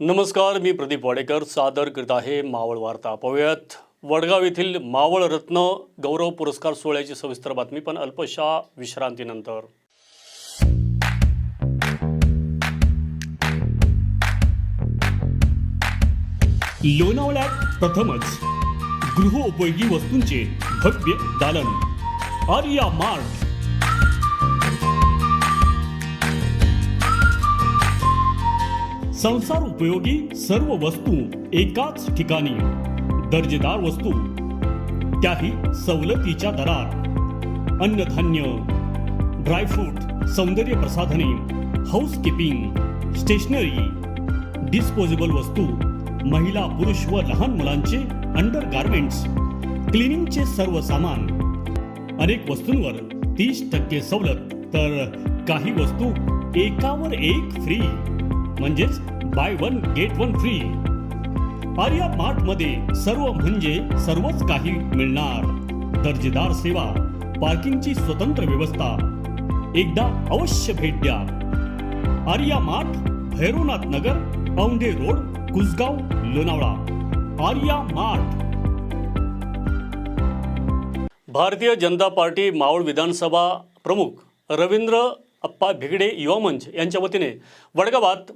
नमस्कार मी प्रदीप वाडेकर. सादर करीत आहे मावळ वार्ता. पाहूयात वडगाव येथील मावळ रत्न गौरव पुरस्कार सोहळ्याची सविस्तर बातमी पण अल्पशा विश्रांतीनंतर. लोणावळ्यात प्रथमच गृहोपयोगी वस्तूंचे भव्य दालन. आर्या मार्ट संसार उपयोगी सर्व वस्तू एकाच ठिकाणी. दर्जेदार वस्तू त्याही सवलतीच्या दरात. अन्नधान्य ड्रायफ्रूट सौंदर्य प्रसाधने हाऊसकीपिंग स्टेशनरी डिस्पोजेबल वस्तू महिला पुरुष व लहान मुलांचे अंडर गार्मेंट्स क्लिनिंगचे सर्व सामान. अनेक वस्तूंवर तीस टक्के सवलत तर काही वस्तू एकावर एक फ्री म्हणजेच buy one get one free. Arya मार्टमध्ये सर्व म्हणजे सर्वच काही मिळणार. दर्जेदार सेवा पार्किंगची स्वतंत्र व्यवस्था. एकदा अवश्य भेट द्या. Arya mart Bhairavnath Nagar Aundhe road Kusgaon Lonavala. Arya mart. Bharatiya Janata Party Maval विधानसभा प्रमुख रवींद्र अप्पा भिगडे युवा मंच यांच्या वतीने वडगावात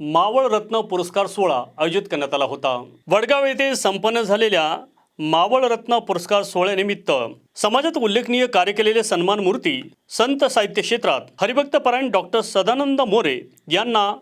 मावळ रत्न पुरस्कार सोहळा आयोजित करण्यात आला होता. वडगाव येथे संपन्न झालेल्या मावळ रत्न पुरस्कार सोहळ्यानिमित्त समाजात उल्लेखनीय कार्य केलेले सन्मान मूर्ती संत साहित्य क्षेत्रात हरिभक्तपरायण डॉक्टर सदानंद मोरे यांना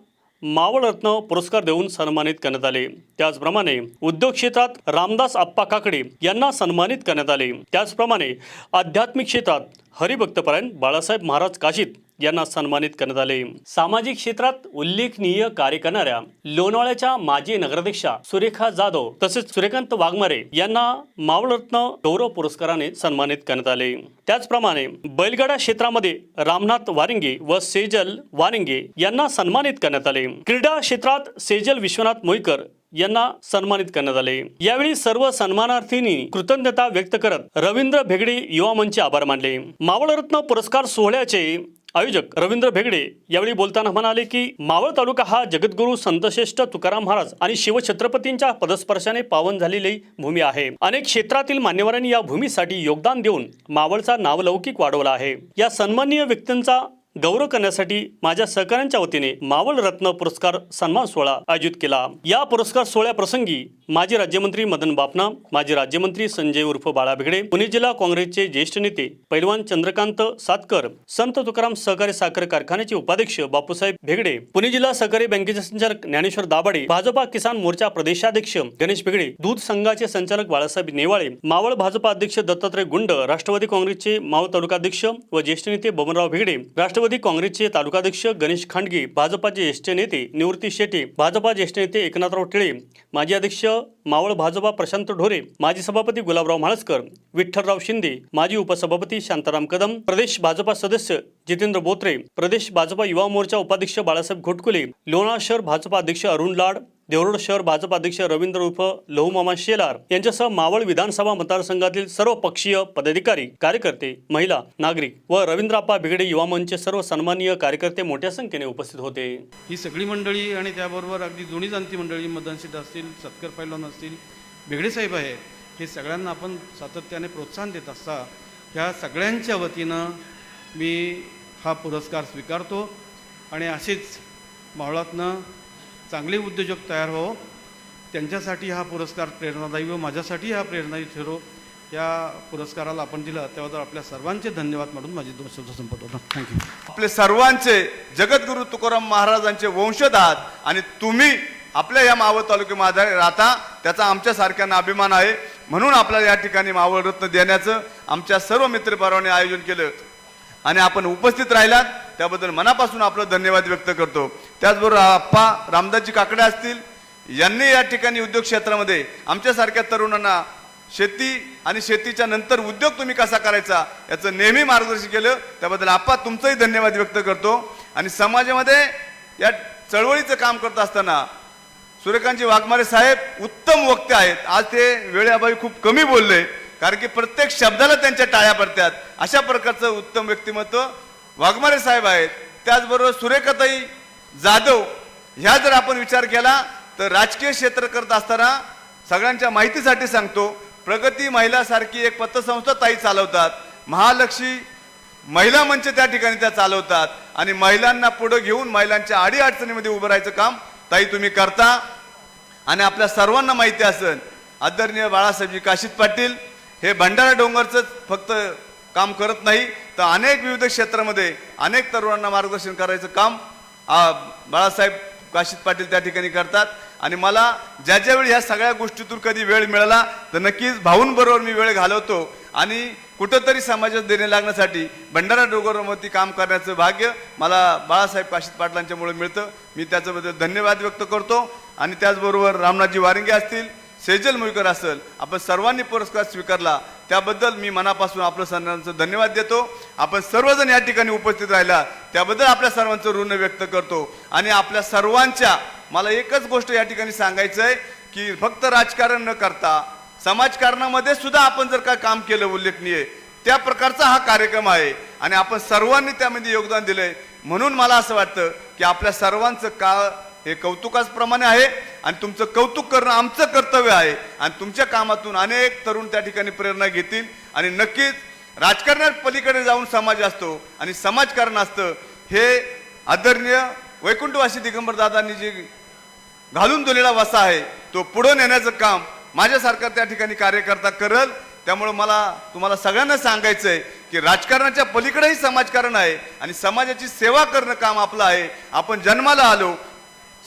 मावळ रत्न पुरस्कार देऊन सन्मानित करण्यात आले. त्याचप्रमाणे उद्योग क्षेत्रात रामदास आप्पा काकडे यांना सन्मानित करण्यात आले. त्याचप्रमाणे आध्यात्मिक क्षेत्रात हरिभक्तपरायण बाळासाहेब महाराज काशीत यांना सन्मानित करण्यात आले. सामाजिक क्षेत्रात उल्लेखनीय कार्य करणाऱ्या लोणावळ्याच्या माजी नगराध्यक्षा सुरेखा जाधव तसेच सूर्यकांत वाघमारे यांना मावळरत्न गौरव पुरस्काराने सन्मानित करण्यात आले. त्याचप्रमाणे बैलगाडा क्षेत्रामध्ये रामनाथ वारिंगे व सेजल वारिंगे यांना सन्मानित करण्यात आले. क्रीडा क्षेत्रात सेजल विश्वनाथ मोईकर यांना सन्मानित करण्यात आले. यावेळी सर्व सन्मानार्थींनी कृतज्ञता व्यक्त करत रवींद्र भेगडे युवा मंच आभार मानले. मावळरत्न पुरस्कार सोहळ्याचे आयोजक रवींद्र भेगडे यावेळी बोलताना म्हणाले की मावळ तालुका हा जगद्गुरू संतश्रेष्ठ तुकाराम महाराज आणि शिवछत्रपतींच्या पदस्पर्शाने पावन झालेली भूमी आहे. अनेक क्षेत्रातील मान्यवरांनी या भूमीसाठी योगदान देऊन मावळचा नावलौकिक वाढवला आहे. या सन्माननीय व्यक्तींचा गौरव करण्यासाठी माझ्या सहकाऱ्यांच्या वतीने मावळ रत्न पुरस्कार सन्मान सोहळा आयोजित केला. या पुरस्कार सोहळ्याप्रसंगी माजी राज्यमंत्री मदन बापना माजी राज्यमंत्री संजय उर्फ बाळा भिगडे पुणे जिल्हा काँग्रेसचे ज्येष्ठ नेते पैलवान चंद्रकांत सातकर संत तुकाराम सहकारी साखर कारखान्याचे उपाध्यक्ष बापूसाहेब भेगडे पुणे जिल्हा सहकारी बँकेचे संचालक ज्ञानेश्वर दाभाडे भाजपा किसान मोर्चा प्रदेशाध्यक्ष गणेश भेगडे दूध संघाचे संचालक बाळासाहेब नेवाळे मावळ भाजपा अध्यक्ष दत्तात्रय गुंड राष्ट्रवादी काँग्रेसचे मावळ तालुकाध्यक्ष व ज्येष्ठ नेते बबनराव भेगडे राष्ट्रवादी काँग्रेसचे तालुकाध्यक्ष गणेश खांडगे भाजपाचे ज्येष्ठ नेते निवृत्ती शेटे भाजपा ज्येष्ठ नेते एकनाथराव टिळे माजी अध्यक्ष मावळ भाजपा प्रशांत ढोरे माजी सभापती गुलाबराव म्हाळसकर विठ्ठलराव शिंदे माजी उपसभापती शांताराम कदम प्रदेश भाजपा सदस्य जितेंद्र बोत्रे प्रदेश भाजपा युवा मोर्चा उपाध्यक्ष बाळासाहेब घोटकुले लोणार शहर भाजपा अध्यक्ष अरुण लाड देवरोड शहर भाजपा अध्यक्ष रवींद्र उर्फ लहुमामा शेलार यांच्यासह मावळ विधानसभा मतदारसंघातील सर्व पक्षीय पदाधिकारी कार्यकर्ते महिला नागरिक व रवींद्राप्पा भिगडे युवा मंचचे सर्व सन्माननीय कार्यकर्ते मोठ्या संख्येने उपस्थित होते. ही सगळी मंडळी आणि त्याबरोबर अगदी जुनी जाणती मंडळी मदन असतील सत्कर पैलवान असतील भिगडे साहेब आहे हे सगळ्यांना आपण सातत्याने प्रोत्साहन देत असता ह्या सगळ्यांच्या वतीनं मी हा पुरस्कार स्वीकारतो आणि असेच मावळातनं चांगले उद्योजक तयार हो त्यांच्यासाठी हा पुरस्कार प्रेरणादायी व माझ्यासाठी हा प्रेरणादायी ठरो. या पुरस्काराला आपण दिला. त्याबद्दल आपल्या सर्वांचे धन्यवाद म्हणून माझी दोन शब्द संपत होता थँक्यू आपले सर्वांचे जगद्गुरु तुकाराम महाराजांचे वंशज आहात आणि तुम्ही आपल्या या मावळ तालुक्यामध्ये राहता त्याचा आमच्या सारख्यांना अभिमान आहे. म्हणून आपल्याला या ठिकाणी मावळ रत्न देण्याचं आमच्या सर्व मित्रपरावाने आयोजन केलं. आणि आपण उपस्थित राहिलात. त्याबद्दल मनापासून आपलं धन्यवाद व्यक्त करतो. त्याचबरोबर आप्पा रामदासजी काकडे असतील यांनी या ठिकाणी उद्योग क्षेत्रामध्ये आमच्यासारख्या तरुणांना शेती आणि शेतीच्या नंतर उद्योग तुम्ही कसा करायचा याचं नेहमी मार्गदर्शन केलं. त्याबद्दल आप्पा तुमचंही धन्यवाद व्यक्त करतो. आणि समाजामध्ये या चळवळीचं काम करत असताना सूर्यकांतजी वाघमारे साहेब उत्तम वक्ते आहेत. आज ते वेळेअभावी खूप कमी बोलले कारण की प्रत्येक शब्दाला त्यांच्या टाळ्या पडतात. अशा प्रकारचं उत्तम व्यक्तिमत्व वाघमारे साहेब आहेत. त्याचबरोबर सुरेखाताई जाधव ह्या जर आपण विचार केला तर राजकीय क्षेत्र करत असताना सगळ्यांच्या माहितीसाठी सांगतो प्रगती महिलासारखी एक पतसंस्था ताई चालवतात. महालक्ष्मी महिला मंच त्या ठिकाणी त्या चालवतात. आणि महिलांना पुढं घेऊन महिलांच्या आडी अडचणीमध्ये उभं राहायचं काम ताई तुम्ही करता. आणि आपल्या सर्वांना माहिती असेल आदरणीय बाळासाहेबजी काशीत पाटील हे भंडारा डोंगरचंच फक्त काम करत नाही तर अनेक विविध क्षेत्रामध्ये अनेक तरुणांना मार्गदर्शन करायचं काम बाळासाहेब काशीत पाटील त्या ठिकाणी करतात. आणि मला ज्या ज्यावेळी ह्या सगळ्या गोष्टीतून कधी वेळ मिळाला तर नक्कीच भाऊंबरोबर मी वेळ घालवतो. आणि कुठंतरी समाजात देणे लागण्यासाठी भंडारा डोंगरवरती काम करण्याचं भाग्य मला बाळासाहेब काशीत पाटलांच्यामुळे मिळतं. मी त्याच्याबद्दल धन्यवाद व्यक्त करतो. आणि त्याचबरोबर रामनाथजी वारंगे असतील सेजल मुळकर असेल आपण सर्वांनी पुरस्कार स्वीकारला. त्याबद्दल मी मनापासून आपलं सर्वांचं धन्यवाद देतो. आपण सर्वजण या ठिकाणी उपस्थित राहिला त्याबद्दल आपल्या सर्वांचं ऋण व्यक्त करतो. आणि आपल्या सर्वांच्या मला एकच गोष्ट या ठिकाणी सांगायचं आहे की फक्त राजकारण न करता समाजकारणामध्ये सुद्धा आपण जर का काम केलं उल्लेखनीय त्या प्रकारचा हा कार्यक्रम आहे. आणि आपण सर्वांनी त्यामध्ये योगदान दिलंय. म्हणून मला असं वाटतं की आपल्या सर्वांचं का हे कौतुकाच प्रमाणे आहे आणि तुमचं कौतुक करणं आमचं कर्तव्य आहे आणि तुमच्या कामातून अनेक तरुण त्या ठिकाणी प्रेरणा घेतील. आणि नक्कीच राजकारणात पलीकडे जाऊन समाज असतो आणि समाजकारण असतं. हे आदरणीय वैकुंठवासी दिगंबरदादांनी जे घालून दिलेला वसा आहे तो पुढे नेण्याचं काम माझ्यासारखा त्या ठिकाणी कार्यकर्ता करल. त्यामुळं मला तुम्हाला सगळ्यांना सांगायचं आहे की राजकारणाच्या पलीकडेही समाजकारण आहे आणि समाजाची सेवा करणं काम आपलं आहे. आपण जन्माला आलो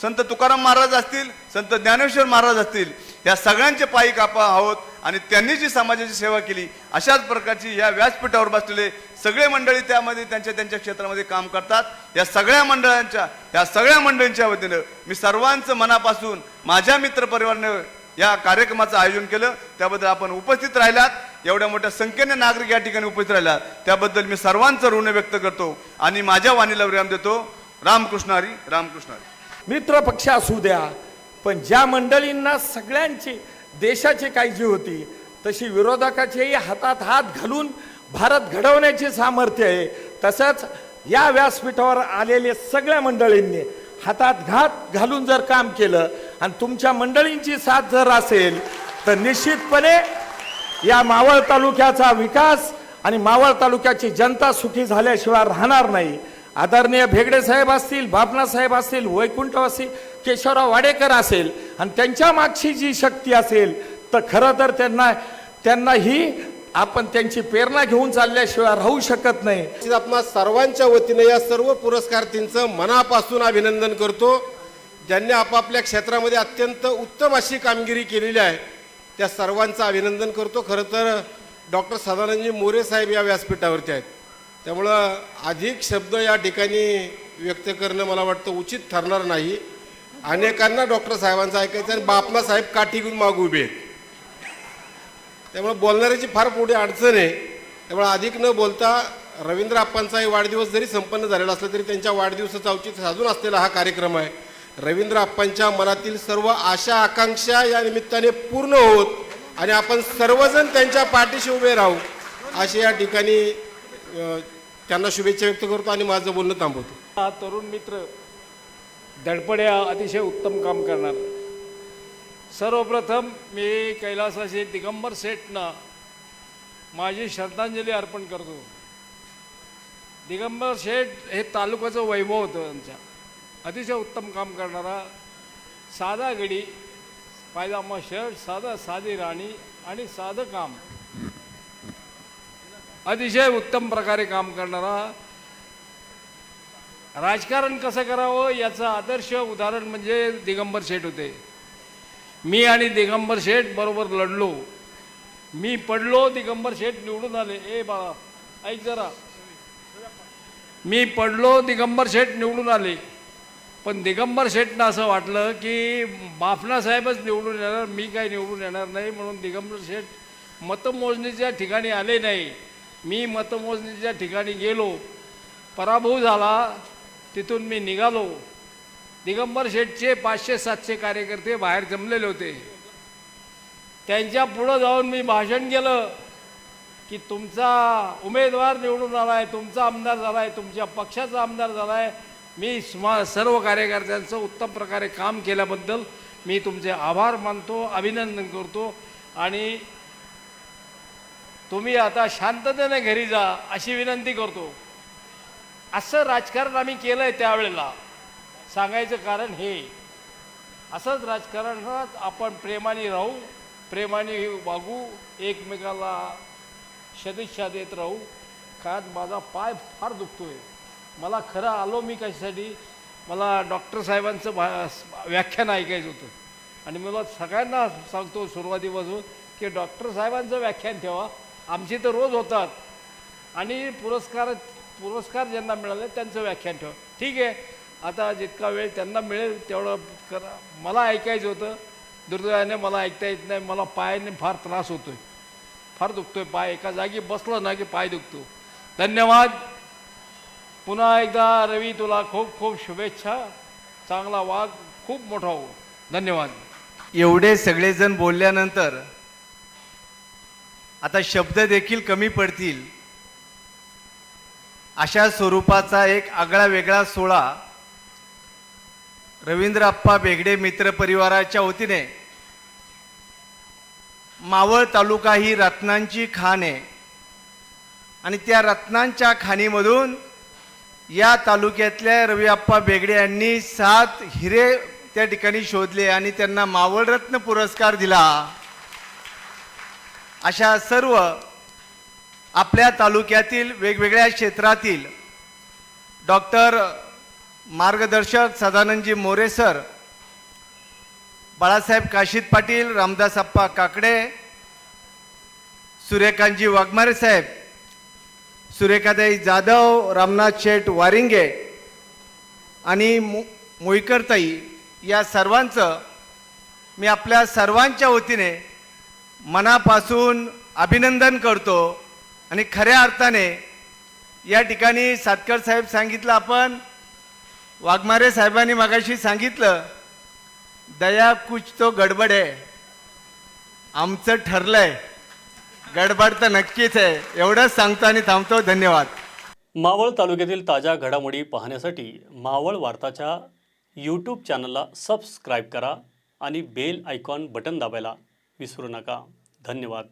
संत तुकाराम महाराज असतील संत ज्ञानेश्वर महाराज असतील या सगळ्यांचे पायी कापा आहोत आणि त्यांनी जी समाजाची सेवा केली अशाच प्रकारची या व्यासपीठावर बसलेले सगळे मंडळी त्यामध्ये त्यांच्या त्यांच्या क्षेत्रामध्ये काम करतात. या सगळ्या मंडळांच्या या सगळ्या मंडळींच्या वतीनं मी सर्वांचं मनापासून माझ्या मित्रपरिवारानं या कार्यक्रमाचं आयोजन केलं. त्याबद्दल आपण उपस्थित राहिलात. एवढ्या मोठ्या संख्येने नागरिक या ठिकाणी उपस्थित राहिलात. त्याबद्दल मी सर्वांचं ऋण व्यक्त करतो आणि माझ्या वाणीला विराम देतो. रामकृष्णारी रामकृष्णारी मित्र पक्ष असू द्या पण ज्या मंडळींना सगळ्यांची देशाची काळजी होती तशी विरोधकाच्याही हातात हात घालून भारत घडवण्याचे सामर्थ्य आहे. तसंच या व्यासपीठावर आलेले सगळ्या मंडळींनी हातात घात घालून जर काम केलं आणि तुमच्या मंडळींची साथ जर असेल तर निश्चितपणे या मावळ तालुक्याचा विकास आणि मावळ तालुक्याची जनता सुखी झाल्याशिवाय राहणार नाही. आदरणीय भेगडे साहेब असतील बापना साहेब असतील वैकुंठवासी केशवराव वाडेकर असेल आणि त्यांच्या मागची जी शक्ती असेल तर खरं तर त्यांना त्यांना ही आपण त्यांची प्रेरणा घेऊन चालल्याशिवाय राहू शकत नाही. निश्चित सर्वांच्या वतीने या सर्व पुरस्कारार्थींचं मनापासून अभिनंदन करतो. ज्यांनी आपापल्या क्षेत्रामध्ये अत्यंत उत्तम अशी कामगिरी केलेली आहे त्या सर्वांचं अभिनंदन करतो. खरं तर डॉक्टर सदानंदजी मोरे साहेब या व्यासपीठावरती आहेत. त्यामुळं अधिक शब्द या ठिकाणी व्यक्त करणं मला वाटतं उचित ठरणार नाही. अनेकांना डॉक्टर साहेबांचं ऐकायचं आणि बापना साहेब काठी घेऊन मागू उभे त्यामुळं त्यामुळे बोलणाऱ्याची फार पुढे अडचण आहे. त्यामुळे अधिक न बोलता रवींद्र आप्पांचाही वाढदिवस जरी संपन्न झालेला असला तरी त्यांच्या वाढदिवसाचं औचित्य साधून असलेला हा कार्यक्रम आहे. रवींद्र आप्पांच्या मनातील सर्व आशा आकांक्षा या निमित्ताने पूर्ण होत आणि आपण सर्वजण त्यांच्या पाठीशी उभे राहू असे या ठिकाणी त्यांना शुभेच्छा व्यक्त करतो आणि माझं बोलणं थांबवतो. हा तरुण मित्र धडपड्या अतिशय उत्तम काम करणार. सर्वप्रथम मी कैलासाचे दिगंबर सेठना माझी श्रद्धांजली अर्पण करतो. दिगंबर शेठ हे तालुक्याचं वैभव होतं त्यांच्या अतिशय उत्तम काम करणारा साधा गडी पायजामा शर्ट साधा साधी राणी आणि साधं काम. अतिशय उत्तम प्रकारे काम करणारा. राजकारण कसं करावं याचं आदर्श उदाहरण म्हणजे दिगंबर शेठ होते. मी आणि दिगंबर शेठ बरोबर लढलो. मी पडलो दिगंबर शेठ निवडून आले. ए बाळा ऐक जरा. मी पडलो दिगंबर शेठ निवडून आले. पण दिगंबर शेठनं असं वाटलं की बाफना साहेबच निवडून येणार मी काही निवडून येणार नाही म्हणून दिगंबर शेठ मतमोजणीच्या ठिकाणी आले नाही. मी मतमोजणीच्या ठिकाणी गेलो पराभव झाला तिथून मी निघालो. दिगंबर शेठचे पाचशे सातशे कार्यकर्ते बाहेर जमलेले होते. त्यांच्या पुढं जाऊन मी भाषण केलं की तुमचा उमेदवार निवडून आला आहे तुमचा आमदार झाला आहे तुमच्या पक्षाचा आमदार झाला आहे मी स्मा सर्व कार्यकर्त्यांचं उत्तम प्रकारे काम केल्याबद्दल मी तुमचे आभार मानतो अभिनंदन करतो आणि तुम्ही आता शांततेने घरी जा अशी विनंती करतो. असं राजकारण आम्ही केलं आहे त्यावेळेला. सांगायचं कारण हे असंच राजकारणात आपण प्रेमाने राहू प्रेमाने वागू एकमेकाला सदिच्छा देत राहू. कारण माझा पाय फार दुखतोय. मला खरं आलो मी कशासाठी? मला डॉक्टर साहेबांचं भा व्याख्यान ऐकायचं होतं. आणि मला सगळ्यांना सांगतो सुरुवातीपासून की डॉक्टर साहेबांचं व्याख्यान ठेवा. आमची तर रोज होतात. आणि पुरस्कार पुरस्कार ज्यांना मिळाले त्यांचं व्याख्यान ठेवा. ठीक आहे. आता जितका वेळ त्यांना मिळेल तेवढं करा. मला ऐकायचं होतं. दुर्दैवाने मला ऐकता येत नाही. मला पायाने फार त्रास होतोय. फार दुखतोय. पाय एका जागी बसलं ना की पाय दुखतो. धन्यवाद. पुन्हा एकदा रवी तुला खूप खूप शुभेच्छा. चांगला वाघ खूप मोठा हो धन्यवाद. एवढे सगळेजण बोलल्यानंतर आता शब्द देखील कमी पडतील. अशा स्वरूपाचा एक आगळा वेगळा सोहळा रवींद्र आप्पा बेगडे मित्र परिवाराच्या वतीने मावळ तालुका ही रत्नांची खाण आहे. आणि त्या रत्नांच्या खाणीमधून या तालुक्यातल्या रवी अप्पा बेगडे यांनी सात हिरे त्या ठिकाणी शोधले आणि त्यांना मावळरत्न पुरस्कार दिला. अशा सर्व आपल्या तालुक्यातील वेगवेगळ्या क्षेत्रातील डॉक्टर मार्गदर्शक सदानंदजी मोरे सर बाळासाहेब काशीद पाटील रामदास अप्पा काकडे सूर्यकांतजी वाघमारे साहेब सूर्यकाताई जाधव रामनाथ शेठ वारिंगे आणि मो मोईकरताई या सर्वांचं मी आपल्या सर्वांच्या वतीने मनापासून अभिनंदन करतो. आणि खऱ्या अर्थाने या ठिकाणी सातकर साहेब सांगितलं आपण वाघमारे साहेबांनी मगाशी सांगितलं दया कुछ तो गडबड आहे आमचं ठरलंय गडबड तर नक्कीच आहे एवढंच सांगतो आणि थांबतो. धन्यवाद. मावळ तालुक्यातील ताज्या घडामोडी पाहण्यासाठी मावळ वार्ताच्या यूट्यूब चॅनलला सबस्क्राईब करा आणि बेल आयकॉन बटन दाबायला विसरू नका. धन्यवाद.